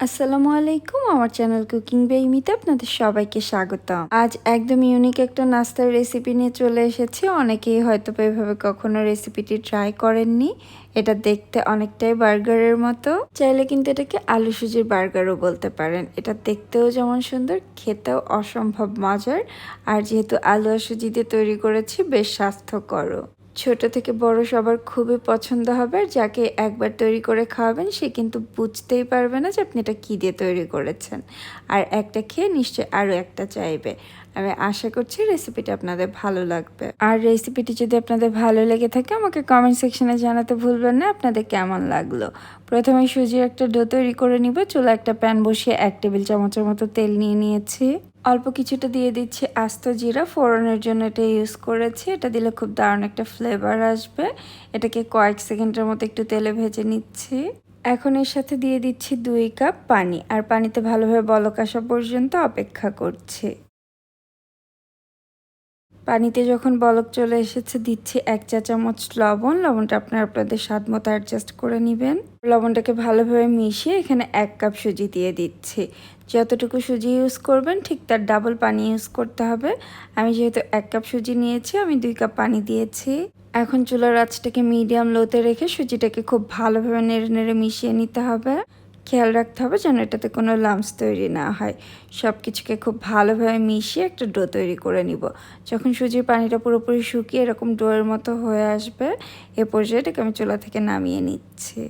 আসসালামু আলাইকুম, আমার চ্যানেল কুকিং বেইমিতে আপনাদের সবাইকে স্বাগত আজ একদম ইউনিক একটা নাস্তার রেসিপি নিয়ে চলে এসেছি। অনেকেই হয়তো এভাবে কখনো রেসিপিটি ট্রাই করেননি। এটা দেখতে অনেকটাই বার্গারের মতো। চাইলে কিন্তু এটাকে আলু সুজির বার্গারও বলতে পারেন। এটা দেখতেও যেমন সুন্দর, খেতেও অসম্ভব মজার। আর যেহেতু আলু আর সুজি দিয়ে তৈরি করেছি, বেশ স্বাস্থ্যকরও। ছোট থেকে বড় সবার খুবই পছন্দ হবে যাকে একবার তৈরি করে খাওয়াবেন, সে কিন্তু বুঝতেই পারবে না যে আপনি এটা কী দিয়ে তৈরি করেছেন। আর একটা খেয়ে নিশ্চয়ই আরও একটা চাইবে। আমি আশা করছি রেসিপিটা আপনাদের ভালো লাগবে। আর রেসিপিটি যদি আপনাদের ভালো লেগে থাকে, আমাকে কমেন্ট সেকশনে জানাতে ভুলবেন না, আপনাদের কেমন লাগল? প্রথমে সুজির একটা ডো তৈরি করে নিব চুলা একটা প্যান বসিয়ে এক টেবিল চামচের মতো তেল নিয়ে নিয়েছি। অল্প কিছুটা দিয়ে দিচ্ছি আস্ত জিরা। ফোড়নের জন্য এটা ইউজ করেছি। এটা দিলে খুব দারুণ একটা ফ্লেভার আসবে। এটাকে কয়েক সেকেন্ডের মতো একটু তেলে ভেজে নিচ্ছি। এখন এর সাথে দিয়ে দিচ্ছি দুই কাপ পানি। আর পানিতে ভালোভাবে বলক আসা পর্যন্ত অপেক্ষা করছি। পানিতে যখন বলক চলে এসেছে, দিচ্ছি এক চা চামচ লবণ। লবণটা আপনার আপনাদের স্বাদ মতো অ্যাডজাস্ট করে নেবেন। লবণটাকে ভালোভাবে মিশিয়ে এখানে এক কাপ সুজি দিয়ে দিচ্ছি। যতটুকু সুজি ইউজ করবেন, ঠিক তার ডাবল পানি ইউজ করতে হবে। আমি যেহেতু এক কাপ সুজি নিয়েছি, আমি দুই কাপ পানি দিয়েছি। এখন চুলার আঁচটাকে মিডিয়াম লোতে রেখে সুজিটাকে খুব ভালোভাবে নেড়ে নেড়ে মিশিয়ে নিতে হবে। খেয়াল রাখতে হবে যেন এটাতে কোনো লামস তৈরি না হয়। সব কিছুকে খুব ভালোভাবে মিশিয়ে একটা ডো তৈরি করে নিব। যখন সুজির পানিটা পুরোপুরি শুকিয়ে এরকম ডোয়ের মতো হয়ে আসবে, এ পর্যায়ে এটাকে আমি চুলা থেকে নামিয়ে নিচ্ছি।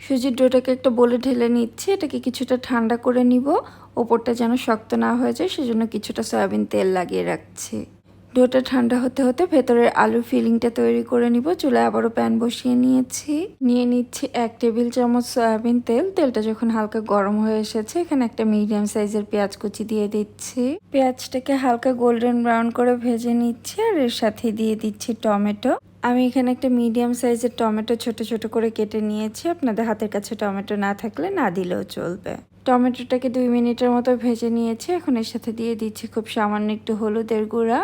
সুজির ডোটাকে একটা বলে ঢেলে নিচ্ছি, এটাকে কিছুটা ঠান্ডা করে নিব। ওপরটা যেন শক্ত না হয়ে যায়, সেজন্য কিছুটা সয়াবিন তেল লাগিয়ে রাখছি। ডোটা ঠান্ডা হতে হতে ভেতরের আলুর ফিলিংটা তৈরি করে নিব। চুলায় আবারও প্যান বসিয়ে নিয়েছি। নিয়ে নিচ্ছি এক টেবিল চামচ সয়াবিন তেল। তেলটা যখন হালকা গরম হয়ে এসেছে, এখানে একটা মিডিয়াম সাইজের পেঁয়াজ কুচি দিয়ে দিচ্ছি। পেঁয়াজটাকে হালকা গোল্ডেন ব্রাউন করে ভেজে নিচ্ছি আর এর সাথে দিয়ে দিচ্ছি টমেটো। আমি এখানে একটা মিডিয়াম সাইজের টমেটো ছোট ছোট করে কেটে নিয়েছি। আপনাদের হাতের কাছে টমেটো না থাকলে না দিলেও চলবে। টমেটোটাকে দুই মিনিটের মতো ভেজে নিয়েছি। এখন এর সাথে দিয়ে দিচ্ছি খুব সামান্য একটু হলুদের গুঁড়া,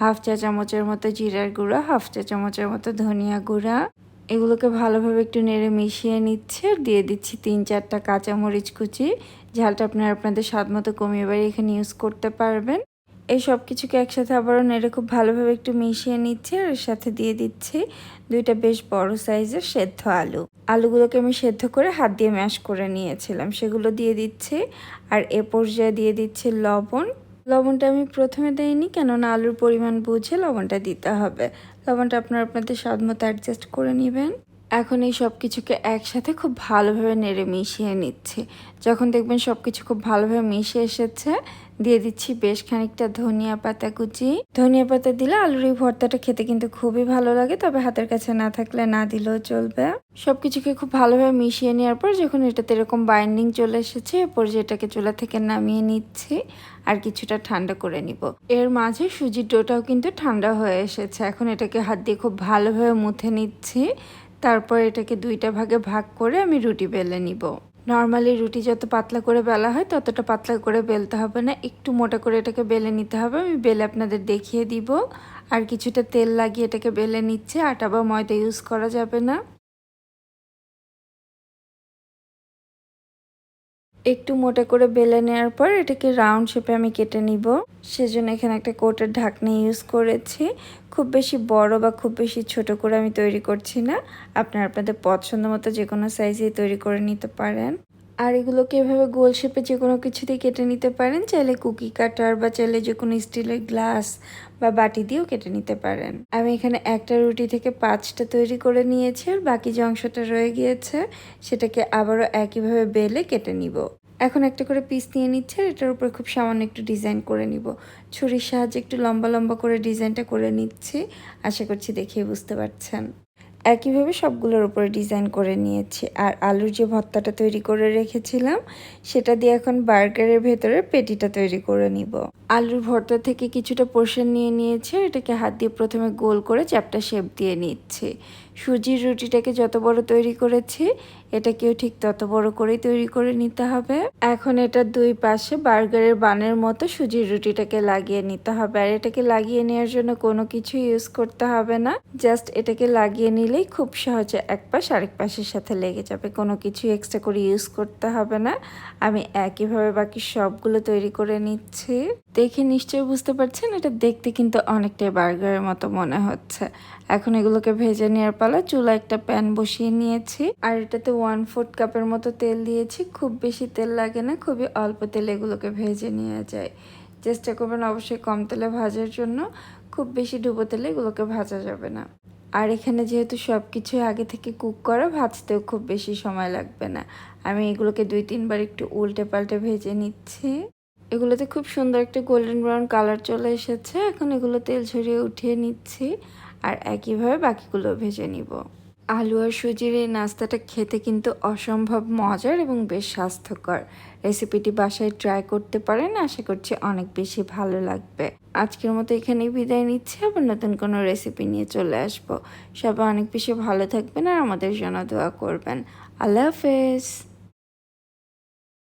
হাফ চা চামচের মতো জিরার গুঁড়া, হাফ চা চামচের মতো ধনিয়া গুঁড়া। এগুলোকে ভালোভাবে একটু নেড়ে মিশিয়ে নিচ্ছে। দিয়ে দিচ্ছি তিন চারটা কাঁচামরিচ কুচি। ঝালটা আপনারা আপনাদের স্বাদ মতো কমিয়ে বাড়ি এখানে ইউজ করতে পারবেন। এই সব কিছুকে একসাথে আবারও নেড়ে খুব ভালোভাবে একটু মিশিয়ে নিচ্ছি আর সাথে দিয়ে দিচ্ছি দুইটা বেশ বড় সাইজের সেদ্ধ আলু। আলুগুলোকে আমি সেদ্ধ করে হাত দিয়ে ম্যাশ করে নিয়েছিলাম। সেগুলো দিয়ে দিচ্ছি আর এ পর্যায়ে দিয়ে দিচ্ছি লবণ। লবণটা আমি প্রথমে দেইনি কেননা আলুর পরিমাণ বুঝে লবণটা দিতে হবে। লবণটা আপনারা আপনাদের স্বাদ মতো অ্যাডজাস্ট করে নেবেন। এখন এই সব কিছুকে একসাথে খুব ভালোভাবে নেড়ে মিশিয়ে নিচ্ছি। যখন দেখবেন সব কিছু খুব ভালোভাবে মিশে এসেছে, দিয়ে দিচ্ছি বেশ খানিকটা ধনিয়া পাতা কুচি। ধনিয়া পাতা দিলে আলুর এই ভর্তাটা খেতে কিন্তু খুবই ভালো লাগে, তবে হাতের কাছে না থাকলে না দিলেও চলবে। সবকিছুকে খুব ভালোভাবে মিশিয়ে নেওয়ার পর যখন এটাতে এরকম বাইন্ডিং চলে এসেছে এরপর যেটাকে চুলা থেকে নামিয়ে নিচ্ছি আর কিছুটা ঠান্ডা করে নিব। এর মাঝে সুজির ডোটাও কিন্তু ঠান্ডা হয়ে এসেছে। এখন এটাকে হাত দিয়ে খুব ভালোভাবে মুথে নিচ্ছি। তারপর এটাকে দুইটা ভাগে ভাগ করে আমি রুটি বেলে নিব। নর্মালি রুটি যত পাতলা করে বেলা হয়, ততটা পাতলা করে বেলতে হবে না। একটু মোটা করে এটাকে বেলে নিতে হবে, আমি বেলে আপনাদের দেখিয়ে দিব। আর কিছুটা তেল লাগিয়ে এটাকে বেলে নিচ্ছে, আটা বা ময়দা ইউজ করা যাবে না। একটু মোটা করে বেলে নেওয়ার পর এটাকে রাউন্ড শেপে আমি কেটে নিব। সেজন্য এখানে একটা কোটের ঢাকনা ইউজ করেছি। খুব বেশি বড় বা খুব বেশি ছোট করে আমি তৈরি করছি না। আপনারা আপনাদের পছন্দ মতো যে কোনো সাইজেই তৈরি করে নিতে পারেন। আর এগুলোকে এভাবে গোল শেপে যে কোনো কিছু দিয়ে কেটে নিতে পারেন। চাইলে কুকি কাটার বা চাইলে যে কোনো স্টিলের গ্লাস বা বাটি দিয়েও কেটে নিতে পারেন। আমি এখানে একটা রুটি থেকে পাঁচটা তৈরি করে নিয়েছি আর বাকি যে অংশটা রয়ে গিয়েছে, সেটাকে আবারও একইভাবে বেলে কেটে নিব। এখন একটা করে পিস নিয়ে নিচ্ছে আর এটার উপরে খুব সামান্য একটু ডিজাইন করে নিব। ছুরির সাহায্যে একটু লম্বা লম্বা করে ডিজাইনটা করে নিচ্ছি। আশা করছি দেখিয়ে বুঝতে পারছেন। একইভাবে সবগুলোর উপরে ডিজাইন করে নিয়েছি। আর আলুর যে ভর্তাটা তৈরি করে রেখেছিলাম, সেটা দিয়ে এখন বার্গারের ভেতরে পেটিটা তৈরি করে নিব। আলুর ভর্তা থেকে কিছুটা পোর্শন নিয়ে নিয়েছে, এটাকে হাত দিয়ে প্রথমে গোল করে চ্যাপটা শেপ দিয়ে নিচ্ছে। সুজির রুটিটাকে যত বড় তৈরি করেছি, এটাকেও ঠিক তত বড় করেই তৈরি করে নিতে হবে। এখন এটা দুই পাশে বার্গারের বানের মতো সুজির রুটিটাকে লাগিয়ে নিতে হবে। আর এটাকে লাগিয়ে নেওয়ার জন্য কোনো কিছু ইউজ করতে হবে না। জাস্ট এটাকে লাগিয়ে নিলেই খুব সহজে এক পাশ আরেক পাশের সাথে লেগে যাবে। কোনো কিছু এক্সট্রা করে ইউজ করতে হবে না। আমি একইভাবে বাকি সবগুলো তৈরি করে নিচ্ছি। দেখে নিশ্চয়ই বুঝতে পারছেন, এটা দেখতে কিন্তু অনেকটাই বার্গারের মতো মনে হচ্ছে। এখন এগুলোকে ভেজে নেওয়ার পালা চুলা একটা প্যান বসিয়ে নিয়েছি। আর এটাতে ওয়ান ফোর্থ কাপের মতো তেল দিয়েছি। খুব বেশি তেল লাগে না, খুবই অল্প তেলে এগুলোকে ভেজে নেওয়া যায় চেষ্টা করবেন অবশ্যই কম তেলে ভাজার জন্য। খুব বেশি ডুবো তেলে এগুলোকে ভাজা যাবে না। আর এখানে যেহেতু সব কিছু আগে থেকে কুক করা, ভাজতেও খুব বেশি সময় লাগবে না। আমি এগুলোকে দুই তিনবার একটু উল্টে পাল্টে ভেজে নিচ্ছি। এগুলোতে খুব সুন্দর একটা গোল্ডেন ব্রাউন কালার চলে এসেছে। এখন এগুলো তেল ঝরিয়ে উঠিয়ে নিচ্ছি আর একইভাবে বাকিগুলো ভেজে নিব। আলু আর সুজির এই নাস্তাটা খেতে কিন্তু অসম্ভব মজার এবং বেশ স্বাস্থ্যকর। রেসিপিটি বাসায় ট্রাই করতে পারেন, আশা করছি অনেক বেশি ভালো লাগবে। আজকের মতো এখানেই বিদায় নিচ্ছি, আবার নতুন কোনো রেসিপি নিয়ে চলে আসব। সবাই অনেক বেশি ভালো থাকবেন আর আমাদের জন্য দোয়া করবেন। আল্লাহ হাফেজ।